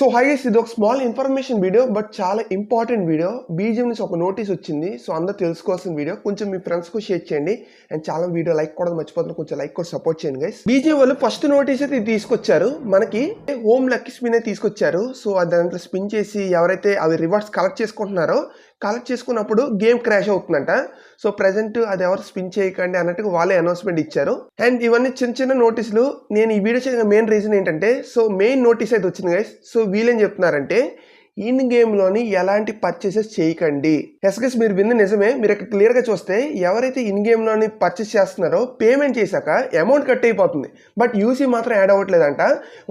So హైయెస్ ఇది ఒక స్మాల్ ఇన్ఫర్మేషన్ వీడియో బట్ చాలా ఇంపార్టెంట్ వీడియో బీజిఎం నుంచి ఒక నోటీస్ వచ్చింది. సో అందరూ తెలుసుకోవాల్సిన వీడియో కొంచెం మీ ఫ్రెండ్స్కు షేర్ చేయండి. అండ్ చాలా వీడియో లైక్ కూడా మర్చిపోతున్నారు కొంచెం లైక్ కూడా సపోర్ట్ చేయండి గైస్ బీజిఎం వాళ్ళు ఫస్ట్ నోటీస్ అయితే తీసుకొచ్చారు. మనకి హోమ్ లక్కీ స్పిన్ అయితే తీసుకొచ్చారు. సో అది దాంట్లో స్పిన్ చేసి ఎవరైతే అవి రివార్డ్స్ కలెక్ట్ చేసుకుంటున్నారో కలెక్ట్ చేసుకున్నప్పుడు గేమ్ క్రాష్ అవుతుందంట. సో ప్రజెంట్ అది ఎవరు స్పిన్ చేయకండి అన్నట్టుగా వాళ్ళే అనౌన్స్మెంట్ ఇచ్చారు. అండ్ ఇవన్నీ చిన్న చిన్న నోటీసులు నేను ఈ వీడియో చేసిన మెయిన్ రీజన్ ఏంటంటే సో మెయిన్ నోటీస్ అయితే వచ్చింది గైస్ సో వీళ్ళేం చెప్తున్నారంటే ఇన్ గేమ్లోని ఎలాంటి పర్చేసెస్ చేయకండి. ఎస్ మీరు విన్న నిజమే. మీరు ఇక్కడ క్లియర్గా చూస్తే ఎవరైతే ఇన్ గేమ్లోని పర్చేస్ చేస్తున్నారో పేమెంట్ చేశాక అమౌంట్ కట్ అయిపోతుంది. బట్ యూసీ మాత్రం యాడ్ అవ్వట్లేదంట.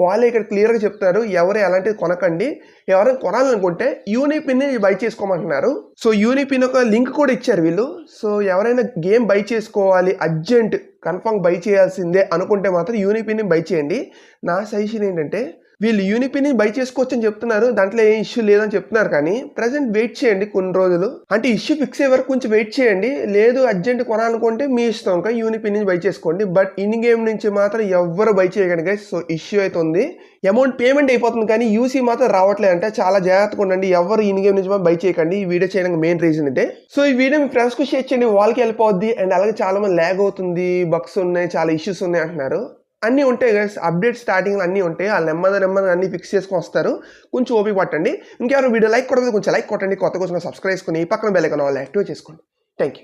వాళ్ళే ఇక్కడ క్లియర్గా చెప్తున్నారు ఎవరు ఎలాంటిది కొనకండి. ఎవరైనా కొనాలనుకుంటే యూనిపిన్ని బై చేసుకోమంటున్నారు. సో యూనిపిన్ ఒక లింక్ కూడా ఇచ్చారు వీళ్ళు. సో ఎవరైనా గేమ్ బై చేసుకోవాలి అర్జెంట్ కన్ఫర్మ్ బై చేయాల్సిందే అనుకుంటే మాత్రం యూనిపిన్ని బై చేయండి. నా సజెషన్ ఏంటంటే వీళ్ళు యూనిపిని బై చేసుకోవచ్చు అని చెప్తున్నారు. దాంట్లో ఏ ఇష్యూ లేదని చెప్తున్నారు కానీ ప్రజెంట్ వెయిట్ చేయండి కొన్ని రోజులు. అంటే ఇష్యూ ఫిక్స్ అయ్యే వరకు కొంచెం వెయిట్ చేయండి. లేదు అర్జెంట్ కొనాలనుకుంటే మీ ఇష్టం ఇంకా యూనిపిన్ బై చేసుకోండి. బట్ ఇన్ గేమ్ నుంచి మాత్రం ఎవ్వరు బై చేయకండి గైస్ సో ఇష్యూ అయితే ఉంది. అమౌంట్ పేమెంట్ అయిపోతుంది కానీ యూసీ మాత్రం రావట్లేదు అంటే చాలా జాగ్రత్తగా ఉండండి. ఎవరు ఇన్ గేమ్ నుంచి బై చేయకండి. ఈ వీడియో చేయడానికి మెయిన్ రీజన్ అంటే సో ఈ వీడియో మీ ఫ్రెండ్స్కు షేర్ చేయండి. వాళ్ళకి వెళ్ళిపోద్ది అండ్ అలాగే చాలా మంది ల్యాగ్ అవుతుంది. బగ్స్ ఉన్నాయి. చాలా ఇష్యూస్ ఉన్నాయి అంటున్నారు. అన్నీ ఉంటాయి గైస్ అప్డేట్ స్టార్టింగ్ అన్నీ ఉంటాయి. వాళ్ళు నెమ్మది నెమ్మది అన్నీ ఫిక్స్ చేసుకొని వస్తారు. కొంచెం ఓపిక పట్టండి. ఇంకెవరు వీడియో లైక్ కొట్టదు కొంచెం లైక్ కొట్టండి. కొత్త కొంచెం సబ్స్క్రైబ్ చేసుకుని ఈ పక్కన బెల్ ఐకాన్ వాళ్ళు యాక్టివేట్ చేసుకోండి. Thank you